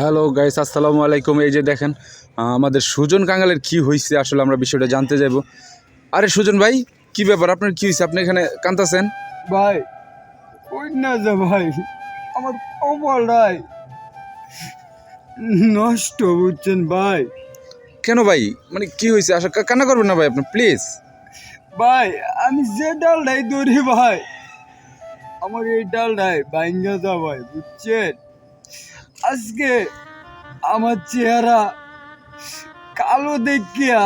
Hello guys আসসালামু আলাইকুম। এই যে দেখেন আমাদের সুজন কাঙ্গালের কি হয়েছে আসলে আমরা বিষয়টা জানতে যাব। আরে সুজন ভাই কি ব্যাপার? আপনার কি হয়েছে আপনি এখানে কান্তাছেন ভাই কই না যা ভাই? আমার কপালটাই নষ্ট বুঝছেন ভাই। কেন ভাই? মানে কি হয়েছে আসলে কান্না করবেন না ভাই আপনি প্লিজ। ভাই আমি যে ডাল ডালটাই ধরি ভাই আমার এই ডালটাই ভাঙ্গা যা ভাই বুঝছেন? আজকে আমার চেহারা কালো দেখিয়া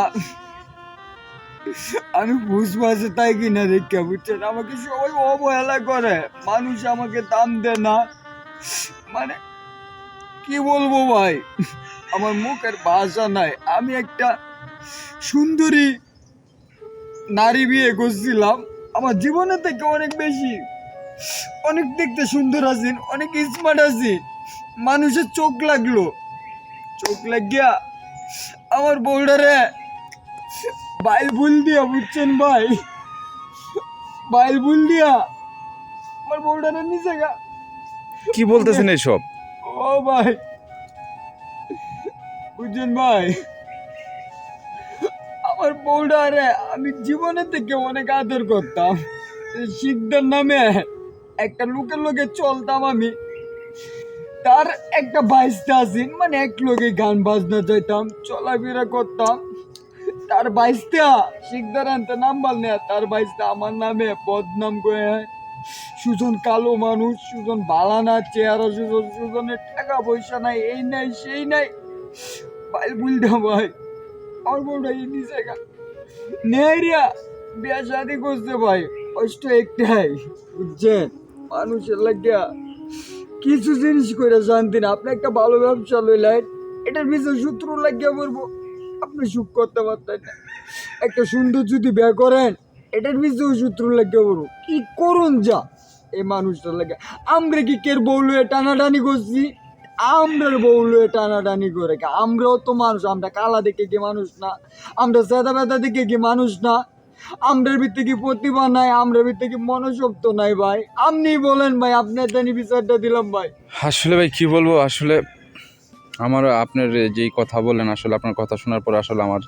আমি বুঝবাসে তাই কিনা দেখিয়া, বুঝছেন? আমাকে সবাই অবহেলা করে, মানুষ আমাকে দাম দেয় না। মানে কি বলব ভাই? আমার মুখের ভাষা নাই। আমি একটা সুন্দরী নারী বিয়ে করছিলাম। আমার জীবনের থেকে অনেক বেশি, অনেক দেখতে সুন্দর আছেন অনেক স্মার্ট আছেন মানুষের চোখ লাগল। চোখ লাগিয়া আমার বোল্ডারে বাইল ভুল দিয়া বুঝছেন ভাই? বাইল ভুল দিয়া আমার বোল্ডারের নিচে গা। কি বলতেছেন এইসব? ও ভাই বুঝছেন ভাই? আমার বউডারে আমি জীবনের থেকে অনেক আদর করতাম। শিখদের নামে একটা লোকের লোকে চলতাম আমি। তার একটা বাইশটা আছেন মানে এক লোকে গান বাজনা যাইতাম চলাফেরা করতাম। তার বাইশটা শিখদার আনতে নাম্বার নেয়া, তার বাইশটা আমার নামে বদনাম করে সুজন কালো মানুষ, সুজন বালানা চেহারা, সুজন সুজনের টাকা পয়সা নাই, এই নাই, সেই নাই। ভাই বুঝলাম ভাই, আমার বউটা এই নিচে গা। নেহরিয়া বিয়া শাদি করছে ভাই, কষ্ট একটাই, বুঝছেন? মানুষের লাগিয়া কিছু জিনিস করে শান্তি না। আপনি একটা ভালো ব্যবসা লইলেন, এটার পিছনে সূত্র লাগিয়া বলব আপনি সুখ করতে পারতেন না। একটা সুন্দর যদি বিয়ে করেন, এটার পিছনে সূত্র লাগিয়া বলব কি করুন যা, এই মানুষটার লাগে। আমরা কি কের বউ লয়ে টানাটানি করছি? আমরার বউ লয়ে টানাটানি করে? আমরাও তো মানুষ, আমরা কালা দেখে কি মানুষ না? আমরা সেদা বেদা দেখে কি মানুষ না? আমরার ভিতরে কি প্রতিভা নাই? আমরার ভিতরে কি মনোশক্ত নাই ভাই? আপনি বলেন ভাই আপনার জানি বিচারটা দিলাম ভাই। আসলে ভাই কি বলব? আসলে আমার আপনার যেই কথা বলেন আসলে আপনার কথা শোনার পর আসলে আমার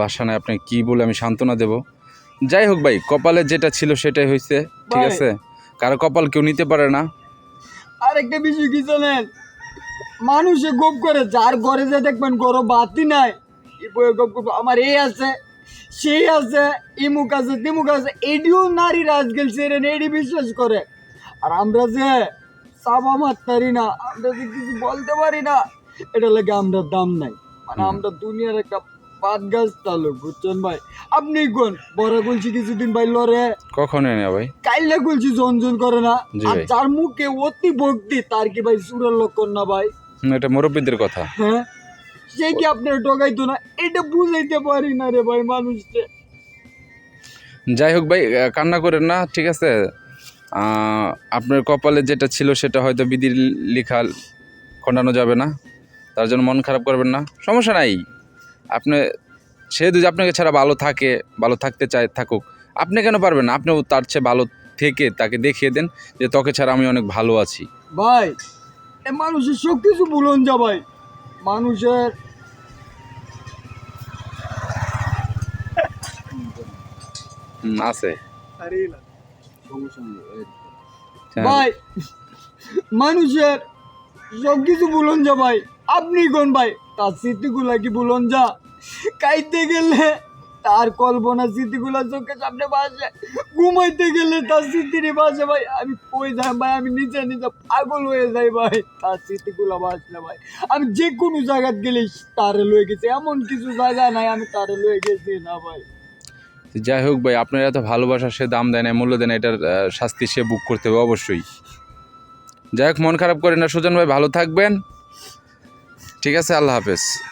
বাসা নাই। আপনি কি বলে আমি সান্ত্বনা দেব? যাই হোক ভাই কপালে যেটা ছিল সেটাই হয়েছে ঠিক আছে? কারও কপাল কেউ নিতে পারে না। আর একটা বিষয় কি জানেন? মানুষে গোপ করে যার ঘরে যে দেখবেন গরো বাতি নাই আমার এই আছে। সেই আছে ইমুক আছে তিমুক আছে এডিও নারীরা আজকাল সেরেন এডি বিশ্বাস করে। আর আমরা যে চাপা মারতারি না আমরা যে কিছু বলতে পারি না এটা লাগে আমরা দাম নাই। মানে আমরা দুনিয়ার একটা পাত গাছ তালুক বুঝছেন ভাই? আপনি কোন? বড় বলছি কিছুদিন ভাই লড়ে। কখনোই না ভাই। কাইলে বলছি জনজন করে না। আর যার মুখে অতি ভক্তি তার কি ভাই সুরের লক্ষণ না ভাই? এটা মুরব্বীদের কথা। হ্যাঁ? সে কি আপনার ঠকাইতো না? এটা বুঝাইতে পারি না রে ভাই মানুষকে। যাই হোক ভাই কান্না করেন না ঠিক আছে? আপনার কপালে যেটা ছিল সেটা হয়তো বিধির লেখা খণ্ডানো যাবে না। তার জন্য মন খারাপ করবেন না। সমস্যা নাই। আপনি সে যদি আপনাকে ছাড়া ভালো থাকে ভালো থাকতে চায় থাকুক আপনি কেন পারবেন না? আপনিও তার চেয়ে ভালো থেকে তাকে দেখিয়ে দেন যে তোকে ছাড়া আমি অনেক ভালো আছি। ভাই এ মানুষের সব কিছু বলুন যা ভাই। মানুষের আছে। হ্যাঁ। ভাই মানুষের সব কিছু বলুন যা ভাই। আপনি কোন ভাই? তার স্মৃতিগুলা কি বলুন যা? কাইতে গেলে তার কল্পনা স্মৃতিগুলা চোখের সামনে বাসে ঘুমাইতে গেলে তার স্মৃতির বাসে ভাই। আমি কই যাই ভাই? আমি নিজে নিজে পাগল হয়ে যাই ভাই। তার স্মৃতিগুলা বাসলে ভাই। আমি যে কোনো জায়গায় গেলে তারে লয়ে গেছি। এমন কিছু জায়গা নাই, আমি তারে লয়ে গেছি না ভাই। যাই হোক ভাই, আপনার এত ভালোবাসা, সে দাম দেয় না মূল্য দেয় না, এটার শাস্তি সে বুক করতে হবে অবশ্যই। যাই হোক, মন খারাপ করেন না, সুজন ভাই, ভালো থাকবেন। ঠিক আছে, আল্লাহ হাফেজ।